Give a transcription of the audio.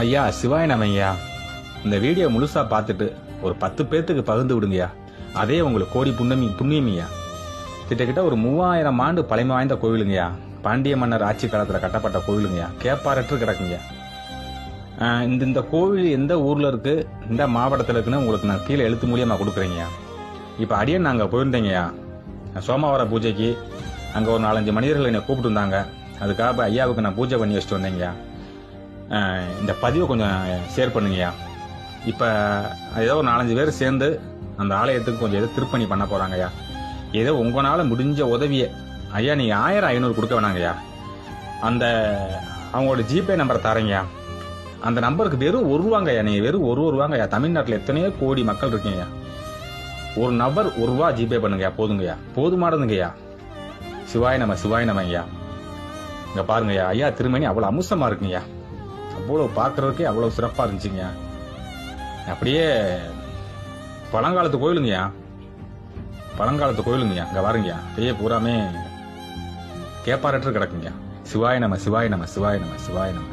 ஐயா சிவாய ஐயா இந்த வீடியோ முழுசா பார்த்துட்டு ஒரு பத்து பேர்த்துக்கு பகிர்ந்து விடுங்கய்யா. அதே உங்களுக்கு கோடி புண்ணமி புண்ணியமியா. கிட்டத்தட்ட ஒரு மூவாயிரம் ஆண்டு பழமை வாய்ந்த கோவிலுங்கய்யா. பாண்டிய மன்னர் ஆட்சி காலத்தில் கட்டப்பட்ட கோவிலுங்கய்யா. கேப்பாரற்று கிடக்குங்கய்யா. இந்த இந்த கோவில் எந்த ஊரில் இருக்கு இந்த மாவட்டத்தில் இருக்குன்னு உங்களுக்கு நான் கீழே எழுத்து மூலியமாக கொடுக்குறேங்கய்யா. இப்போ அடியன் நாங்கள் போயிருந்தேங்கய்யா. சோமவார பூஜைக்கு அங்கே ஒரு நாலஞ்சு மனிதர்கள் என்னை கூப்பிட்டு இருந்தாங்க. அதுக்காக ஐயாவுக்கு நான் பூஜை பண்ணி வச்சுட்டு வந்தேங்கய்யா. இந்த பதிவை கொஞ்சம் ஷேர் பண்ணுங்கய்யா. இப்போ ஏதோ ஒரு நாலஞ்சு பேர் சேர்ந்து அந்த ஆலயத்துக்கு கொஞ்சம் ஏதோ திருப்பணி பண்ண போகிறாங்கய்யா ஏதோ உங்களால் முடிஞ்ச உதவியை ஐயா நீங்கள் ஆயிரம் ஐநூறு கொடுக்க வேணாங்கய்யா. அந்த அவங்களோட ஜிபே நம்பரை தரேங்கய்யா. அந்த நம்பருக்கு வெறும் ஒரு ரூபாங்கய்யா நீங்கள் வெறும் ஒரு ரூபாங்கய்யா. தமிழ்நாட்டில் எத்தனையோ கோடி மக்கள் இருக்கீங்கய்யா. ஒரு நபர் ஒரு ரூபா ஜிபே பண்ணுங்கய்யா போதுங்கய்யா. போதுமானதுங்கய்யா. சிவாய நம்ம சிவாய நம்ம ஐயா. இங்கே பாருங்கய்யா ஐயா திருமணி அவ்வளோ அமுசமா இருக்குங்கய்யா. அவ்வளவு பார்க்கறதுக்கே அவ்வளவு சிறப்பா இருந்துச்சுங்க அப்படியே பழங்காலத்து கோயிலுங்கய்யா. பழங்காலத்து கோயிலுங்கய்யா. அங்கே பாருங்கய்யா அப்படியே பூராமே கேப்பாரற்று கிடக்குங்கய்யா. சிவாய நம சிவாய நம சிவாய நம சிவாய நம.